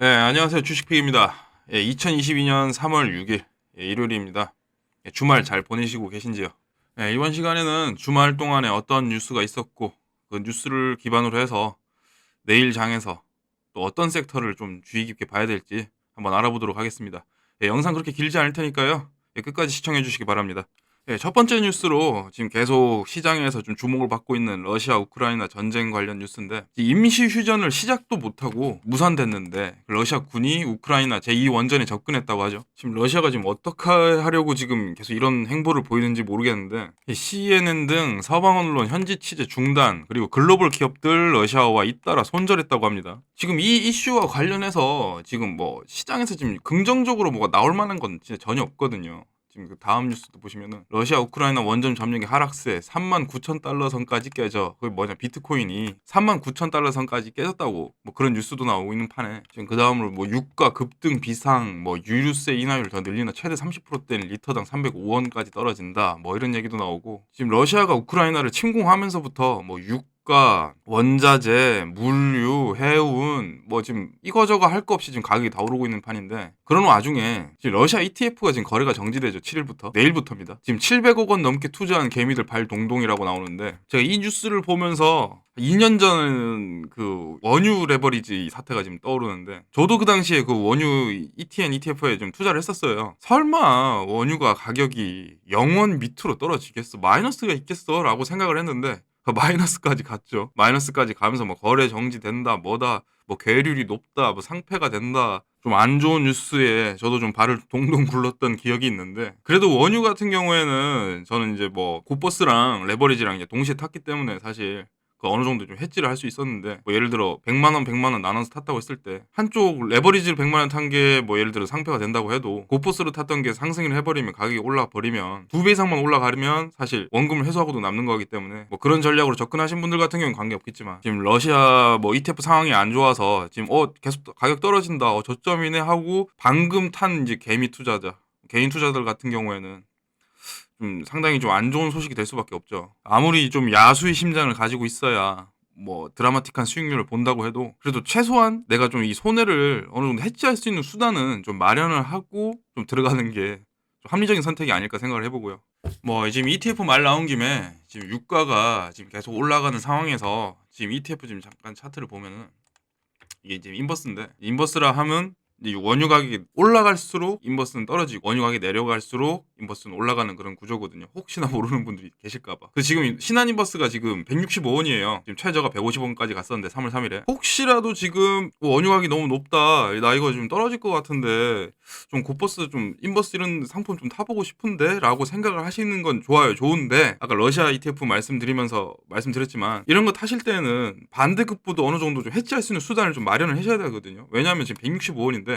네, 안녕하세요. 주식픽입니다. 예, 2022년 3월 6일 예, 일요일입니다. 예, 주말 잘 보내시고 계신지요? 예, 이번 시간에는 주말 동안에 어떤 뉴스가 있었고 그 뉴스를 기반으로 해서 내일 장에서 또 어떤 섹터를 좀 주의 깊게 봐야 될지 한번 알아보도록 하겠습니다. 예, 영상 그렇게 길지 않을 테니까요. 예, 끝까지 시청해 주시기 바랍니다. 예, 첫 번째 뉴스로 지금 계속 시장에서 좀 주목을 받고 있는 러시아 우크라이나 전쟁 관련 뉴스인데 임시 휴전을 시작도 못하고 무산됐는데 러시아 군이 우크라이나 제2 원전에 접근했다고 하죠. 지금 러시아가 지금 어떻게 하려고 지금 계속 이런 행보를 보이는지 모르겠는데 CNN 등 서방 언론 현지 취재 중단 그리고 글로벌 기업들 러시아와 잇따라 손절했다고 합니다. 지금 이 이슈와 관련해서 지금 뭐 시장에서 지금 긍정적으로 뭐가 나올 만한 건 진짜 전혀 없거든요. 지금 그 다음 뉴스도 보시면은 러시아 우크라이나 원전 점령의 하락세 3만 9천 달러 선까지 깨져. 그 뭐냐? 비트코인이 3만 9천 달러 선까지 깨졌다고 뭐 그런 뉴스도 나오고 있는 판에. 지금 그 다음으로 뭐 유가 급등 비상 뭐 유류세 인하율 더 늘리는 최대 30%대는 리터당 305원까지 떨어진다. 뭐 이런 얘기도 나오고 지금 러시아가 우크라이나를 침공하면서부터 뭐 유가 원자재 물류 해운 뭐 지금 이거저거 할 거 없이 지금 가격이 다 오르고 있는 판인데 그런 와중에 지금 러시아 ETF가 지금 거래가 정지되죠 7일부터 내일부터입니다 지금 700억 원 넘게 투자한 개미들 발 동동이라고 나오는데 제가 이 뉴스를 보면서 2년 전 그 원유 레버리지 사태가 지금 떠오르는데 저도 그 당시에 그 원유 ETN ETF에 좀 투자를 했었어요. 설마 원유가 가격이 0원 밑으로 떨어지겠어? 마이너스가 있겠어? 라고 생각을 했는데 그 마이너스까지 갔죠. 마이너스까지 가면서 뭐 거래 정지된다, 뭐다, 뭐 괴율이 높다, 뭐 상패가 된다. 좀 안 좋은 뉴스에 저도 좀 발을 동동 굴렀던 기억이 있는데 그래도 원유 같은 경우에는 저는 이제 뭐 고버스랑 레버리지랑 이제 동시에 탔기 때문에 사실 그 어느 정도 좀 해지를 할 수 있었는데 뭐 예를 들어 100만 원, 100만 원 나눠서 탔다고 했을 때 한쪽 레버리지를 100만 원 탄 게 뭐 예를 들어 상패가 된다고 해도 고포스로 탔던 게 상승을 해버리면 가격이 올라 버리면 두 배 이상만 올라가면 사실 원금을 회수하고도 남는 거기 때문에 뭐 그런 전략으로 접근하신 분들 같은 경우는 관계 없겠지만 지금 러시아 뭐 ETF 상황이 안 좋아서 지금 어 계속 가격 떨어진다 어 저점이네 하고 방금 탄 이제 개미 투자자 개인 투자들 같은 경우에는 좀 상당히 좀 안 좋은 소식이 될 수밖에 없죠. 아무리 좀 야수의 심장을 가지고 있어야 뭐 드라마틱한 수익률을 본다고 해도 그래도 최소한 내가 좀 이 손해를 어느 정도 해지할 수 있는 수단은 좀 마련을 하고 좀 들어가는 게좀 합리적인 선택이 아닐까 생각을 해보고요. 뭐 지금 ETF 말 나온 김에 지금 유가가 지금 계속 올라가는 상황에서 지금 ETF 지금 잠깐 차트를 보면은 이게 지금 인버스인데 인버스라 하면 원유 가격이 올라갈수록 인버스는 떨어지고 원유 가격이 내려갈수록 인버스는 올라가는 그런 구조거든요. 혹시나 모르는 분들이 계실까봐. 그 지금 신한 인버스가 지금 165원이에요. 지금 최저가 150원까지 갔었는데 3월 3일에 혹시라도 지금 뭐 원유 가격이 너무 높다. 나 이거 좀 떨어질 것 같은데 좀 고버스 좀 인버스 이런 상품 좀 타보고 싶은데라고 생각을 하시는 건 좋아요. 좋은데 아까 러시아 ETF 말씀드리면서 말씀드렸지만 이런 거 타실 때는 반대급부도 어느 정도 좀 해지할 수 있는 수단을 좀 마련을 하셔야 되거든요. 왜냐하면 지금 165원인데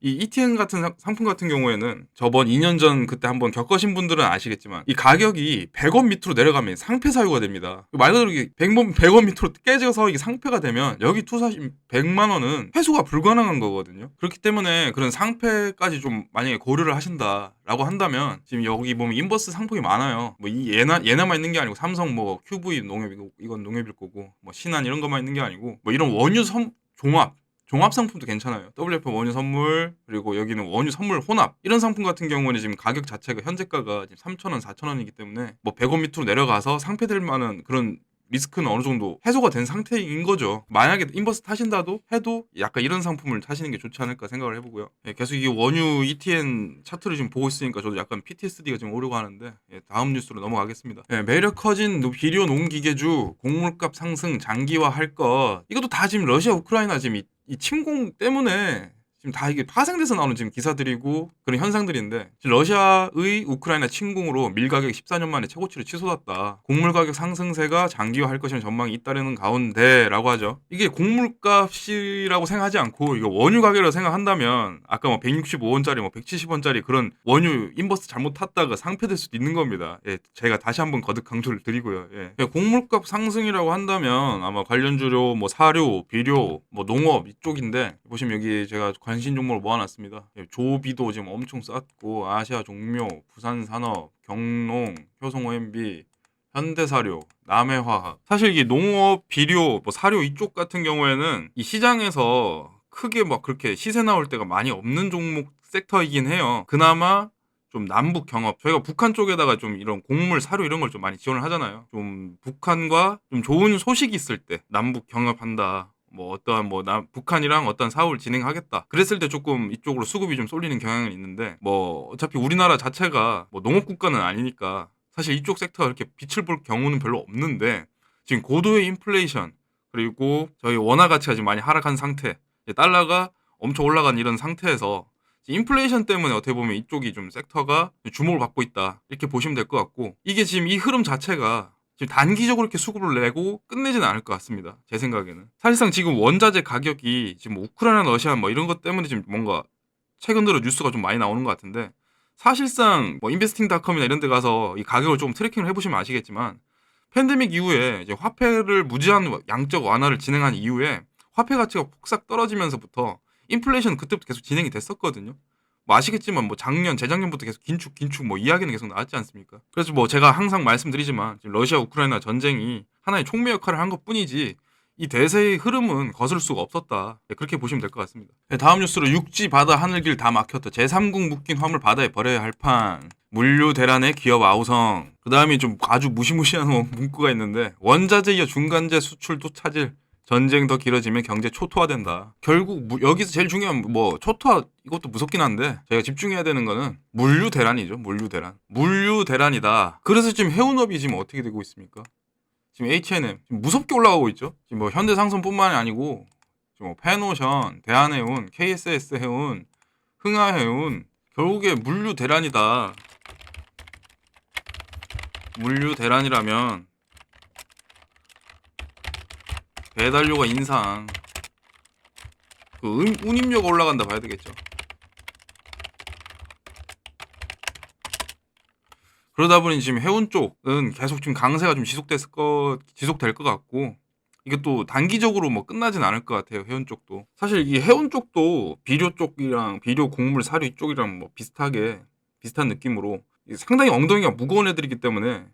이 ETN 같은 상- 상품 같은 경우에는 저번 2년 전 그때 한번 겪으신 분들은 아시겠지만 이 가격이 100원 밑으로 내려가면 상패 사유가 됩니다. 말 그대로 이게 100원, 100원 밑으로 깨져서 이게 상패가 되면 여기 투자하신 100만 원은 회수가 불가능한 거거든요. 그렇기 때문에 그런 상패까지 좀 만약에 고려를 하신다라고 한다면 지금 여기 보면 인버스 상품이 많아요. 뭐이 얘나 얘네만 있는 게 아니고 삼성 뭐 QV 농협 이건 농협일 거고 뭐 신한 이런 것만 있는 게 아니고 뭐 이런 원유 섬 종합 종합 상품도 괜찮아요. WF 원유 선물 그리고 여기는 원유 선물 혼합 이런 상품 같은 경우는 지금 가격 자체가 현재가가 지금 3,000원, 4,000원이기 때문에 뭐 100원 밑으로 내려가서 상패될 만한 그런 리스크는 어느 정도 해소가 된 상태인 거죠. 만약에 인버스 타신다도 해도 약간 이런 상품을 타시는 게 좋지 않을까 생각을 해보고요. 예, 계속 이 원유 ETN 차트를 지금 보고 있으니까 저도 약간 PTSD가 지금 오려고 하는데 예, 다음 뉴스로 넘어가겠습니다. 예, 매력 커진 노- 비료 농기계주 곡물값 상승 장기화할 것 이것도 다 지금 러시아 우크라이나 지금 이, 이 침공 때문에 지금 다 이게 파생돼서 나오는 지금 기사들이고 그런 현상들인데 러시아의 우크라이나 침공으로 밀 가격이 14년 만에 최고치를 치솟았다. 곡물 가격 상승세가 장기화할 것이라는 전망이 잇따르는 가운데라고 하죠. 이게 곡물값이라고 생각하지 않고 이거 원유 가격이라고 생각한다면 아까 뭐 165원짜리 뭐 170원짜리 그런 원유 인버스 잘못 탔다가 상패될 수도 있는 겁니다. 예, 제가 다시 한번 거듭 강조를 드리고요. 예. 예, 곡물값 상승이라고 한다면 아마 관련 주료 뭐 사료, 비료, 뭐 농업 이쪽인데 보시면 여기 제가 관심 종목을 모아놨습니다. 예, 조비도 지금 엄청 쌌고 아시아 종묘, 부산산업, 경농, 효성 OMB, 현대사료, 남해화학. 사실 이게 농업, 비료, 뭐 사료 이쪽 같은 경우에는 이 시장에서 크게 막 그렇게 시세 나올 때가 많이 없는 종목 섹터이긴 해요. 그나마 좀 남북 경협 저희가 북한 쪽에다가 좀 이런 곡물 사료 이런 걸 좀 많이 지원을 하잖아요. 좀 북한과 좀 좋은 소식이 있을 때 남북 경협한다. 뭐 어떠한 뭐 남, 북한이랑 어떤 사업을 진행하겠다. 그랬을 때 조금 이쪽으로 수급이 좀 쏠리는 경향은 있는데 뭐 어차피 우리나라 자체가 뭐 농업 국가는 아니니까 사실 이쪽 섹터가 이렇게 빛을 볼 경우는 별로 없는데 지금 고도의 인플레이션 그리고 저희 원화 가치가 지금 많이 하락한 상태 달러가 엄청 올라간 이런 상태에서 인플레이션 때문에 어떻게 보면 이쪽이 좀 섹터가 주목을 받고 있다 이렇게 보시면 될 것 같고 이게 지금 이 흐름 자체가 지금 단기적으로 이렇게 수급을 내고 끝내지는 않을 것 같습니다. 제 생각에는 사실상 지금 원자재 가격이 지금 뭐 우크라이나 러시아 뭐 이런 것 때문에 지금 뭔가 최근 들어 뉴스가 좀 많이 나오는 것 같은데 사실상 뭐 인베스팅닷컴이나 이런 데 가서 이 가격을 좀 트래킹을 해보시면 아시겠지만 팬데믹 이후에 이제 화폐를 무제한 양적 완화를 진행한 이후에 화폐 가치가 폭삭 떨어지면서부터 인플레이션 그때부터 계속 진행이 됐었거든요. 뭐 아시겠지만 뭐 작년 재작년부터 계속 긴축 긴축 뭐 이야기는 계속 나왔지 않습니까? 그래서 뭐 제가 항상 말씀드리지만 러시아 우크라이나 전쟁이 하나의 촉매 역할을 한 것뿐이지 이 대세의 흐름은 거슬 수가 없었다. 네, 그렇게 보시면 될 것 같습니다. 네, 다음 뉴스로 육지 바다 하늘길 다 막혔다. 제3국 묶인 화물 바다에 버려야 할 판. 물류 대란의 기업 아우성. 그 다음에 좀 아주 무시무시한 문구가 있는데 원자재 이어 중간재 수출도 차질. 전쟁 더 길어지면 경제 초토화된다. 결국 무- 여기서 제일 중요한 뭐 초토화 이것도 무섭긴 한데 저희가 집중해야 되는 거는 물류 대란이죠. 물류 대란. 물류 대란이다. 그래서 지금 해운업이 지금 어떻게 되고 있습니까? 지금 H&M 지금 무섭게 올라가고 있죠. 지금 뭐 현대상선뿐만이 아니고 지금 뭐 페노션, 대한해운, KSS 해운, 흥하해운 결국에 물류 대란이다. 물류 대란이라면 배달료가 인상, 그 운- 운임료가 올라간다 봐야 되겠죠. 그러다 보니 지금 해운 쪽은 계속 지금 강세가 좀 지속됐을 거 지속될 것 같고 이게 또 단기적으로 뭐 끝나진 않을 것 같아요 해운 쪽도. 사실 이 해운 쪽도 비료 쪽이랑 비료 곡물 사료 이쪽이랑 뭐 비슷하게 비슷한 느낌으로 상당히 엉덩이가 무거운 애들이기 때문에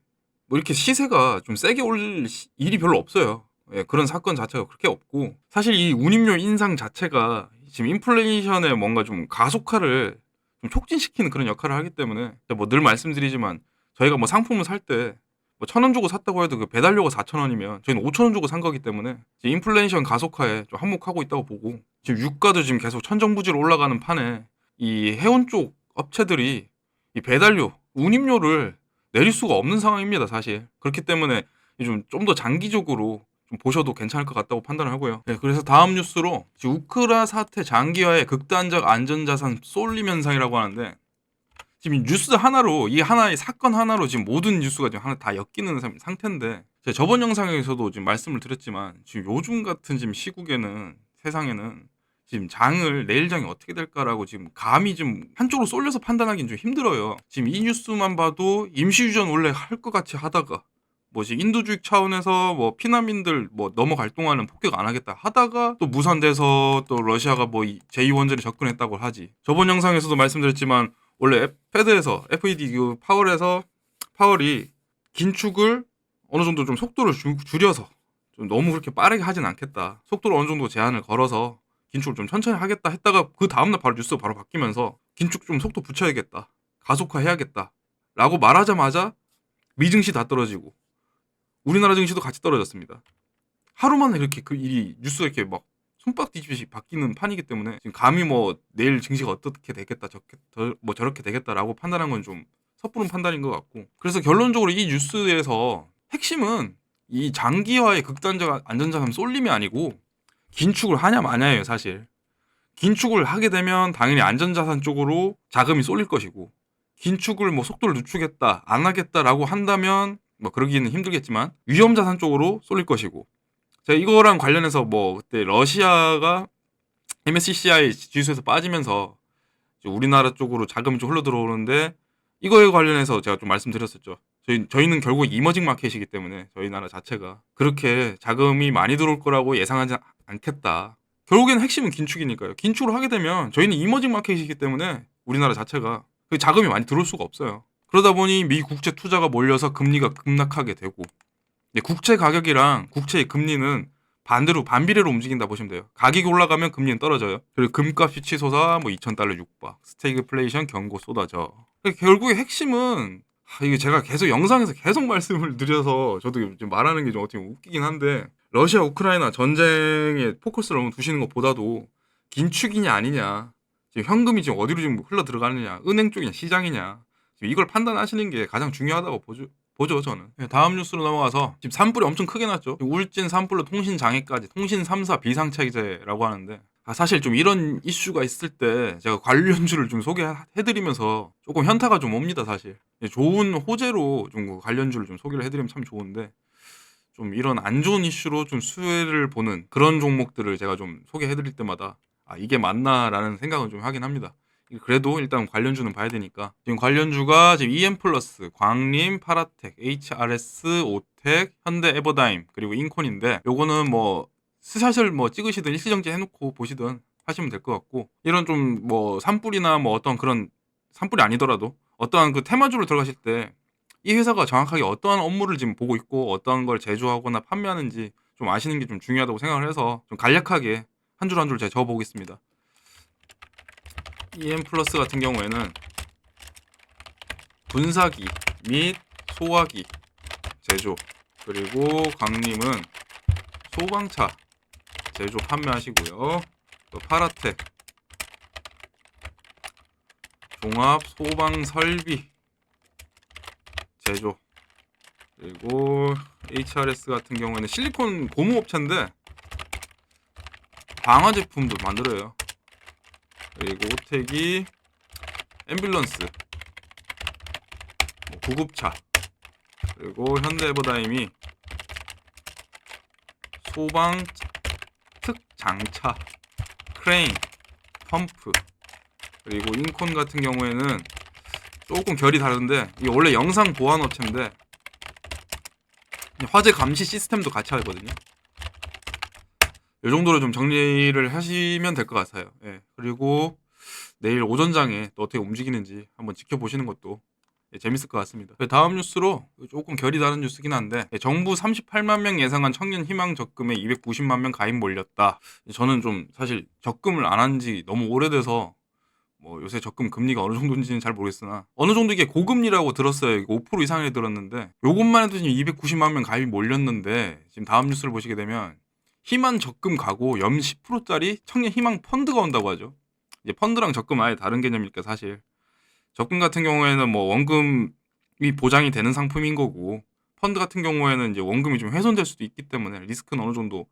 뭐 이렇게 시세가 좀 세게 올 시- 일이 별로 없어요 예, 그런 사건 자체가 그렇게 없고 사실 이 운임료 인상 자체가 지금 인플레이션의 뭔가 좀 가속화를 좀 촉진시키는 그런 역할을 하기 때문에 뭐 늘 말씀드리지만 저희가 뭐 상품을 살 때 뭐 천 원 주고 샀다고 해도 그 배달료가 4천 원이면 저희는 5천 원 주고 산 거기 때문에 인플레이션 가속화에 좀 한몫하고 있다고 보고 지금 유가도 지금 계속 천정부지로 올라가는 판에 이 해운 쪽 업체들이 이 배달료, 운임료를 내릴 수가 없는 상황입니다, 사실. 그렇기 때문에 좀 좀 더 장기적으로 좀 보셔도 괜찮을 것 같다고 판단을 하고요. 네, 그래서 다음 뉴스로 우크라 사태 장기화의 극단적 안전자산 쏠림 현상이라고 하는데 지금 이 뉴스 하나로 이 하나의 사건 하나로 지금 모든 뉴스가 지금 하나 다 엮이는 상- 상태인데 제가 저번 영상에서도 지금 말씀을 드렸지만 지금 요즘 같은 지금 시국에는 세상에는 지금 장을 내일 장이 어떻게 될까라고 지금 감히 좀 한쪽으로 쏠려서 판단하기는 좀 힘들어요. 지금 이 뉴스만 봐도 임시유전 원래 할 것 같이 하다가 뭐지 인도주의 차원에서 뭐 피난민들 뭐 넘어갈 동안은 폭격 안 하겠다 하다가 또 무산돼서 또 러시아가 뭐 제2 원전에 접근했다고 하지. 저번 영상에서도 말씀드렸지만 원래 패드에서 FED 그 파월에서 파월이 긴축을 어느 정도 좀 속도를 줄- 줄여서 좀 너무 그렇게 빠르게 하진 않겠다. 속도를 어느 정도 제한을 걸어서 긴축을 좀 천천히 하겠다 했다가 그 다음날 바로 뉴스가 바로 바뀌면서 긴축 좀 속도 붙여야겠다. 가속화 해야겠다. 라고 말하자마자 미증시 다 떨어지고 우리나라 증시도 같이 떨어졌습니다. 하루 만에 이렇게 그 일이 뉴스가 이렇게 막 손바닥 뒤집듯이 바뀌는 판이기 때문에 지금 감히 뭐 내일 증시가 어떻게 되겠다 저렇게 저- 뭐 저렇게 되겠다라고 판단한 건 좀 섣부른 판단인 것 같고 그래서 결론적으로 이 뉴스에서 핵심은 이 장기화의 극단적 안전자산 쏠림이 아니고 긴축을 하냐 마냐예요 사실 긴축을 하게 되면 당연히 안전자산 쪽으로 자금이 쏠릴 것이고 긴축을 뭐 속도를 늦추겠다 안 하겠다라고 한다면 뭐 그러기는 힘들겠지만 위험 자산 쪽으로 쏠릴 것이고 제가 이거랑 관련해서 뭐 그때 러시아가 MSCI 지수에서 빠지면서 우리나라 쪽으로 자금이 좀 흘러 들어오는데 이거에 관련해서 제가 좀 말씀드렸었죠. 저희 저희는 결국 이머징 마켓이기 때문에 저희 나라 자체가 그렇게 자금이 많이 들어올 거라고 예상하지 않겠다. 결국에는 핵심은 긴축이니까요. 긴축을 하게 되면 저희는 이머징 마켓이기 때문에 우리나라 자체가 그 자금이 많이 들어올 수가 없어요. 그러다 보니 미 국채 투자가 몰려서 금리가 급락하게 되고 이제 국채 가격이랑 국채의 금리는 반대로 반비례로 움직인다 보시면 돼요. 가격이 올라가면 금리는 떨어져요. 그리고 금값이 치솟아 뭐 2,000달러 육박, 스태그플레이션 경고 쏟아져. 그러니까 결국에 핵심은 아, 이게 제가 계속 영상에서 계속 말씀을 드려서 저도 지금 말하는 게 좀 어떻게 웃기긴 한데 러시아 우크라이나 전쟁에 포커스를 너무 두시는 것보다도 긴축이냐 아니냐 지금 현금이 지금 어디로 지금 흘러 들어가느냐 은행 쪽이냐 시장이냐 이걸 판단하시는 게 가장 중요하다고 보죠. 보죠 저는 네, 다음 뉴스로 넘어가서 지금 산불이 엄청 크게 났죠 울진 산불로 통신 장애까지 통신 3사 비상체제라고 하는데 아, 사실 좀 이런 이슈가 있을 때 제가 관련주를 좀 소개해드리면서 조금 현타가 좀 옵니다 사실 예, 좋은 호재로 좀 관련주를 좀 소개를 해드리면 참 좋은데 좀 이런 안 좋은 이슈로 좀 수혜를 보는 그런 종목들을 제가 좀 소개해드릴 때마다 아 이게 맞나라는 생각을 좀 하긴 합니다. 그래도 일단 관련주는 봐야 되니까 지금 관련주가 지금 EM 플러스, 광림, 파라텍, HRS, 오텍, 현대 에버다임 그리고 인콘인데 요거는 뭐 스샷을 뭐 찍으시든 일시정지 해놓고 보시든 하시면 될 것 같고 이런 좀 뭐 산불이나 뭐 어떤 그런 산불이 아니더라도 어떠한 그 테마주를 들어가실 때 이 회사가 정확하게 어떠한 업무를 지금 보고 있고 어떠한 걸 제조하거나 판매하는지 좀 아시는 게 좀 중요하다고 생각을 해서 좀 간략하게 한 줄 한 줄 제가 적어보겠습니다. EM 플러스 같은 경우에는 분사기 및 소화기 제조 그리고 강림은 소방차 제조 판매하시고요. 또 파라텍 종합 소방 설비 제조 그리고 HRS 같은 경우에는 실리콘 고무 업체인데 방화 제품도 만들어요. 그리고 오텍이 앰뷸런스. 뭐 구급차. 그리고 현대에버다임이 소방 특장차 크레인 펌프. 그리고 인콘 같은 경우에는 조금 결이 다른데 이게 원래 영상 보안 업체인데 화재 감시 시스템도 같이 하거든요. 이 정도로 좀 정리를 하시면 될 것 같아요. 예. 그리고 내일 오전장에 또 어떻게 움직이는지 한번 지켜보시는 것도 예, 재밌을 것 같습니다. 그 다음 뉴스로 조금 결이 다른 뉴스긴 한데 예, 정부 38만 명 예상한 청년 희망 적금에 290만 명 가입 몰렸다. 저는 좀 사실 적금을 안 한 지 너무 오래돼서 뭐 요새 적금 금리가 어느 정도인지는 잘 모르겠으나 어느 정도 이게 고금리라고 들었어요. 5% 이상이 들었는데 요것만 해도 지금 290만 명 가입이 몰렸는데 지금 다음 뉴스를 보시게 되면 희망 적금 가고 연 10%짜리 청년 희망 펀드가 온다고 하죠. 이제 펀드랑 적금 아예 다른 개념이니까 사실 적금 같은 경우에는 뭐 원금이 보장이 되는 상품인 거고 펀드 같은 경우에는 이제 원금이 좀 훼손될 수도 있기 때문에 리스크는 어느 정도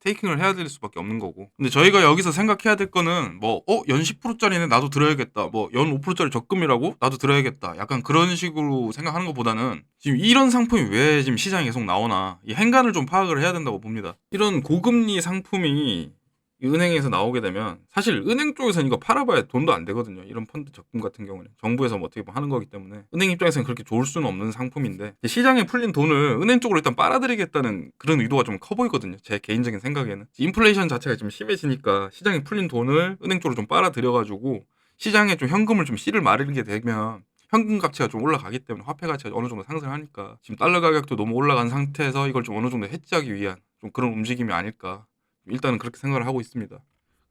테이킹을 해야 될 수밖에 없는 거고. 근데 저희가 여기서 생각해야 될 거는 뭐, 어, 연 10%짜리는 나도 들어야겠다. 뭐, 연 5%짜리 적금이라고? 나도 들어야겠다. 약간 그런 식으로 생각하는 것보다는 지금 이런 상품이 왜 지금 시장에 계속 나오나. 이 행간을 좀 파악을 해야 된다고 봅니다. 이런 고금리 상품이 은행에서 나오게 되면 사실 은행 쪽에서는 이거 팔아봐야 돈도 안 되거든요. 이런 펀드 적금 같은 경우는 정부에서 뭐 어떻게 하는 거기 때문에 은행 입장에서는 그렇게 좋을 수는 없는 상품인데 시장에 풀린 돈을 은행 쪽으로 일단 빨아들이겠다는 그런 의도가 좀 커 보이거든요. 제 개인적인 생각에는 인플레이션 자체가 좀 심해지니까 시장에 풀린 돈을 은행 쪽으로 좀 빨아들여가지고 시장에 좀 현금을 좀 씨를 마르게 되면 현금 가치가 좀 올라가기 때문에 화폐 가치가 어느 정도 상승하니까 지금 달러 가격도 너무 올라간 상태에서 이걸 좀 어느 정도 해지하기 위한 좀 그런 움직임이 아닐까 일단은 그렇게 생각을 하고 있습니다.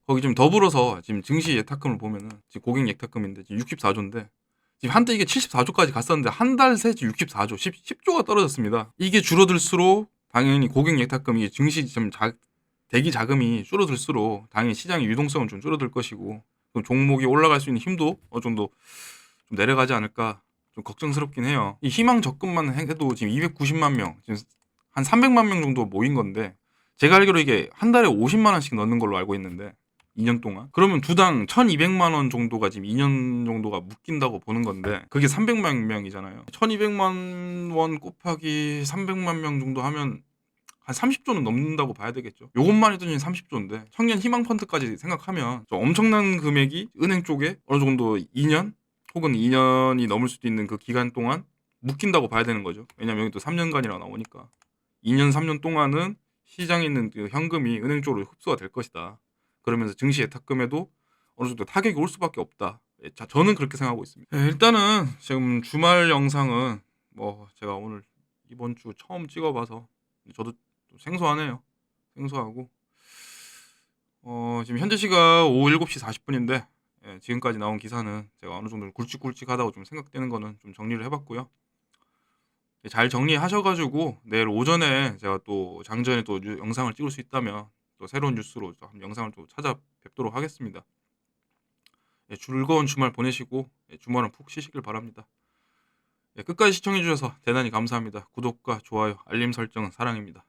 거기 좀 더불어서 지금 증시 예탁금을 보면은 지금 고객 예탁금인데 지금 64조인데 지금 한때 이게 74조까지 갔었는데 한 달 새 지금 64조, 10, 10 조가 떨어졌습니다. 이게 줄어들수록 당연히 고객 예탁금 이 증시 좀 자, 대기 자금이 줄어들수록 당연히 시장의 유동성은 좀 줄어들 것이고 종목이 올라갈 수 있는 힘도 어느 정도 좀 내려가지 않을까 좀 걱정스럽긴 해요. 이 희망 적금만 해도 지금 290만 명, 지금 한 300만 명 정도 모인 건데 제가 알기로 이게 한 달에 50만 원씩 넣는 걸로 알고 있는데 2년 동안 그러면 두당 1,200만 원 정도가 지금 2년 정도가 묶인다고 보는 건데 그게 300만 명이잖아요. 1,200만 원 곱하기 300만 명 정도 하면 한 30조는 넘는다고 봐야 되겠죠. 요것만 해도 지금 30조인데 청년 희망 펀드까지 생각하면 엄청난 금액이 은행 쪽에 어느 정도 2년 혹은 2년이 넘을 수도 있는 그 기간 동안 묶인다고 봐야 되는 거죠. 왜냐면 여기 또 3년간이라고 나오니까 2년 3년 동안은 시장에 있는 그 현금이 은행 쪽으로 흡수가 될 것이다. 그러면서 증시 예탁금에도 어느 정도 타격이 올 수밖에 없다. 예, 자, 저는 그렇게 생각하고 있습니다. 예, 일단은 지금 주말 영상은 뭐 제가 오늘 이번 주 처음 찍어봐서 저도 좀 생소하네요. 생소하고 어, 지금 현재 시각 오후 7시 40분인데 예, 지금까지 나온 기사는 제가 어느 정도 굵직굵직하다고 좀 생각되는 거는 좀 정리를 해봤고요. 예, 잘 정리하셔가지고 내일 오전에 제가 또 장전에 또 뉴- 영상을 찍을 수 있다면 또 새로운 뉴스로 또한 영상을 또 찾아뵙도록 하겠습니다. 예, 즐거운 주말 보내시고 예, 주말은 푹 쉬시길 바랍니다. 예, 끝까지 시청해주셔서 대단히 감사합니다. 구독과 좋아요, 알림 설정은 사랑입니다.